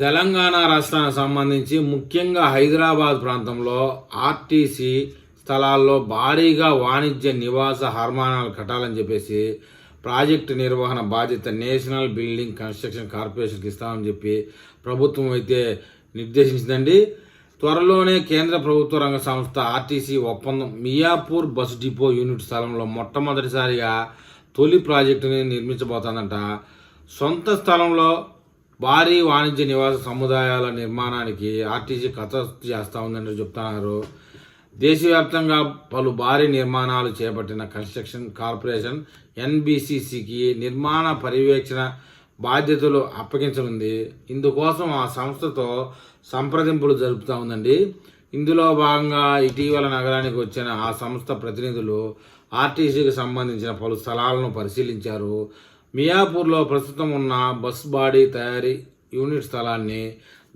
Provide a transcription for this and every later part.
తెలంగాణ రాష్ట్రానికి సంబంధించి ముఖ్యంగా హైదరాబాద్ ప్రాంతంలో ఆర్టీసీ స్థలాల్లో భారీగా వాణిజ్య నివాస హర్మానాలు కట్టాలని చెప్పేసి ప్రాజెక్టు నిర్వహణ బాధ్యత నేషనల్ బిల్డింగ్ కన్స్ట్రక్షన్ కార్పొరేషన్కి ఇస్తామని చెప్పి ప్రభుత్వం అయితే నిర్దేశించిందండి. త్వరలోనే కేంద్ర ప్రభుత్వ రంగ సంస్థ ఆర్టీసీ ఒప్పందం మియాపూర్ బస్ డిపో యూనిట్ స్థలంలో మొట్టమొదటిసారిగా తొలి ప్రాజెక్టుని నిర్మించబోతోందంట. సొంత స్థలంలో భారీ వాణిజ్య నివాస సముదాయాల నిర్మాణానికి ఆర్టీసీ కథ చేస్తూ ఉందని చెప్తున్నారు. దేశవ్యాప్తంగా పలు భారీ నిర్మాణాలు చేపట్టిన కన్స్ట్రక్షన్ కార్పొరేషన్ ఎన్బిసిసికి నిర్మాణ పర్యవేక్షణ బాధ్యతలు అప్పగించనుంది. ఇందుకోసం ఆ సంస్థతో సంప్రదింపులు జరుపుతూ ఉందండి. ఇందులో భాగంగా ఇటీవల నగరానికి వచ్చిన ఆ సంస్థ ప్రతినిధులు ఆర్టీసీకి సంబంధించిన పలు స్థలాలను పరిశీలించారు. మియాపూర్లో ప్రస్తుతం ఉన్న బస్ బాడీ తయారీ యూనిట్ స్థలాన్ని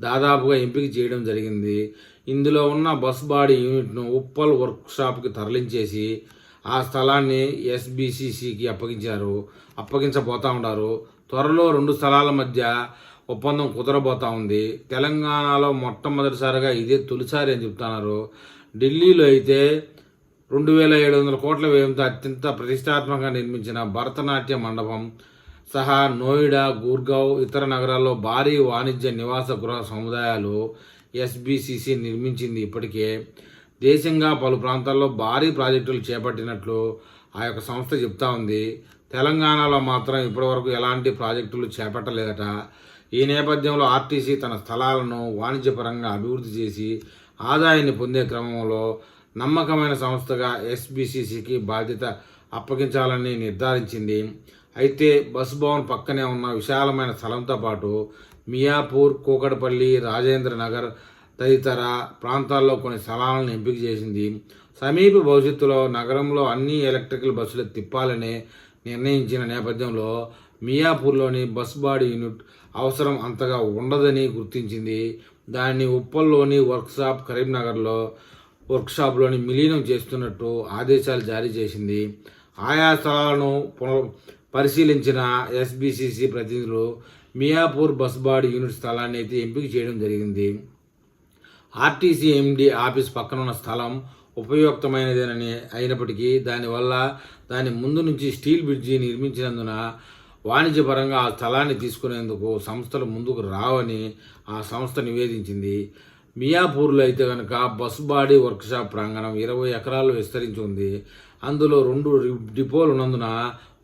దాదాపుగా ఎంపిక చేయడం జరిగింది. ఇందులో ఉన్న బస్ బాడీ యూనిట్ను ఉప్పల్ వర్క్షాప్కి తరలించేసి ఆ స్థలాన్ని ఎస్బిసిసికి అప్పగించారు. అప్పగించబోతా ఉన్నారు. త్వరలో రెండు స్థలాల మధ్య ఒప్పందం కుదరబోతా ఉంది. తెలంగాణలో మొట్టమొదటిసారిగా ఇదే తొలిసారి అని చెప్తున్నారు. ఢిల్లీలో అయితే రెండు వేల ఏడు వందల కోట్ల వ్యయంతో అత్యంత ప్రతిష్టాత్మకంగా నిర్మించిన భరతనాట్య మండపం సహా నోయిడా గూర్గావ్ ఇతర నగరాల్లో భారీ వాణిజ్య నివాస గృహ సముదాయాలు ఎస్బిసిసి నిర్మించింది ఇప్పటికే. దేశంగా పలు ప్రాంతాల్లో భారీ ప్రాజెక్టులు చేపట్టినట్లు ఆ యొక్క సంస్థ చెప్తా ఉంది. తెలంగాణలో మాత్రం ఇప్పటివరకు ఎలాంటి ప్రాజెక్టులు చేపట్టలేదట. ఈ నేపథ్యంలో ఆర్టీసీ తన స్థలాలను వాణిజ్యపరంగా అభివృద్ధి చేసి ఆదాయాన్ని పొందే క్రమంలో నమ్మకమైన సంస్థగా ఎస్బిసిసికి బాధ్యత అప్పగించాలని నిర్ధారించింది. అయితే బస్ భవన్ పక్కనే ఉన్న విశాలమైన స్థలంతో పాటు మియాపూర్ కూకటపల్లి రాజేంద్ర నగర్ తదితర ప్రాంతాల్లో కొన్ని స్థలాలను ఎంపిక చేసింది. సమీప భవిష్యత్తులో నగరంలో అన్ని ఎలక్ట్రికల్ బస్సులు తిప్పాలని నిర్ణయించిన నేపథ్యంలో మియాపూర్లోని బస్ బాడీ యూనిట్ అవసరం అంతగా ఉండదని గుర్తించింది. దాన్ని ఉప్పల్లోని వర్క్షాప్ కరీంనగర్లో వర్క్షాప్లోని విలీనం చేస్తున్నట్టు ఆదేశాలు జారీ చేసింది. ఆయా స్థలాలను పునర్ పరిశీలించిన ఎస్బీసీసీ ప్రతినిధులు మియాపూర్ బస్ బాడీ యూనిట్ స్థలాన్ని అయితే ఎంపిక చేయడం జరిగింది. ఆర్టీసీ ఎండి ఆఫీస్ పక్కన ఉన్న స్థలం ఉపయుక్తమైనదేనని అయినప్పటికీ దానివల్ల దాని ముందు నుంచి స్టీల్ బ్రిడ్జి నిర్మించినందున వాణిజ్యపరంగా ఆ స్థలాన్ని తీసుకునేందుకు సంస్థలు ముందుకు రావని ఆ సంస్థ నివేదించింది. మియాపూర్లో అయితే కనుక బస్ బాడీ వర్క్షాప్ ప్రాంగణం ఇరవై ఎకరాలు విస్తరించి ఉంది. అందులో రెండు డిపోలు ఉన్నందున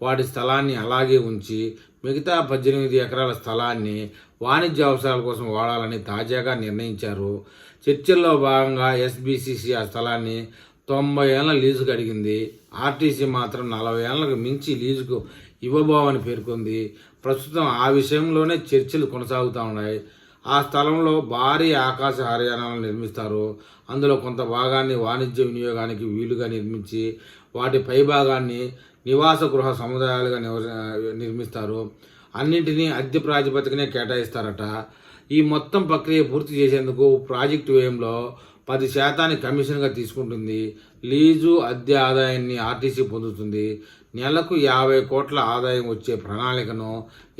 వాటి స్థలాన్ని అలాగే ఉంచి మిగతా పద్దెనిమిది ఎకరాల స్థలాన్ని వాణిజ్య అవసరాల కోసం వాడాలని తాజాగా నిర్ణయించారు. చర్చల్లో భాగంగా ఎస్బిసిసి ఆ స్థలాన్ని తొంభై ఏళ్ళ లీజుకు అడిగింది. ఆర్టీసీ మాత్రం నలభై ఏళ్ళకు మించి లీజుకు ఇవ్వబోవని పేర్కొంది. ప్రస్తుతం ఆ విషయంలోనే చర్చలు కొనసాగుతూ ఉన్నాయి. ఆ స్థలంలో భారీ ఆకాశ హర్యానాలను నిర్మిస్తారు. అందులో కొంత భాగాన్ని వాణిజ్య వినియోగానికి వీలుగా నిర్మించి వాటి పై భాగాన్ని నివాస గృహ సముదాయాలుగా నివ- నిర్మిస్తారు. అన్నింటినీ అద్దె ప్రాతిపదికనే కేటాయిస్తారట. ఈ మొత్తం ప్రక్రియ పూర్తి చేసేందుకు ప్రాజెక్టు వ్యయంలో పది శాతాన్ని కమిషన్గా తీసుకుంటుంది. లీజు అద్దె ఆదాయాన్ని ఆర్టీసీ పొందుతుంది. నెలకు యాభై కోట్ల ఆదాయం వచ్చే ప్రణాళికను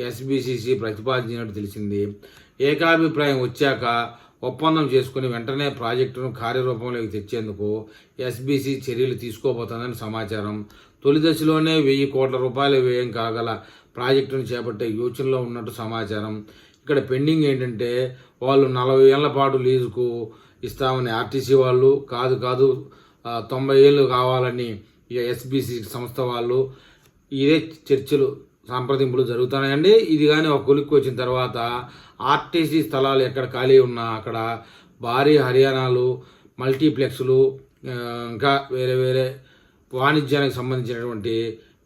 ఎస్బీసీసీ ప్రతిపాదించినట్టు తెలిసింది. ఏకాభిప్రాయం వచ్చాక ఒప్పందం చేసుకుని వెంటనే ప్రాజెక్టును కార్యరూపంలోకి తెచ్చేందుకు ఎస్బీసీ చర్యలు తీసుకోబోతోందని సమాచారం. తొలి దశలోనే వెయ్యి కోట్ల రూపాయల వ్యయం కాగల ప్రాజెక్టును చేపట్టే యోచనలో ఉన్నట్టు సమాచారం. ఇక్కడ పెండింగ్ ఏంటంటే వాళ్ళు నలభై ఏళ్ళ పాటు లీజుకు ఇస్తామని ఆర్టీసీ వాళ్ళు కాదు కాదు తొంభై ఏళ్ళు కావాలని ఇక ఎస్బీసీ సంస్థ వాళ్ళు ఇదే చర్చలు సంప్రదింపులు జరుగుతున్నాయండి. ఇది కానీ ఒక కొలిక్కి వచ్చిన తర్వాత ఆర్టీసీ స్థలాలు ఎక్కడ ఖాళీ ఉన్నా అక్కడ భారీ హర్యానాలు మల్టీప్లెక్స్లు ఇంకా వేరే వేరే వాణిజ్యానికి సంబంధించినటువంటి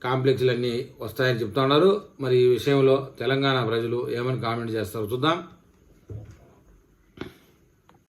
కాంప్లెక్స్లన్నీ వస్తాయని చెప్తున్నారు. మరి ఈ విషయంలో తెలంగాణ ప్రజలు ఏమని కామెంట్ చేస్తారో చూద్దాం.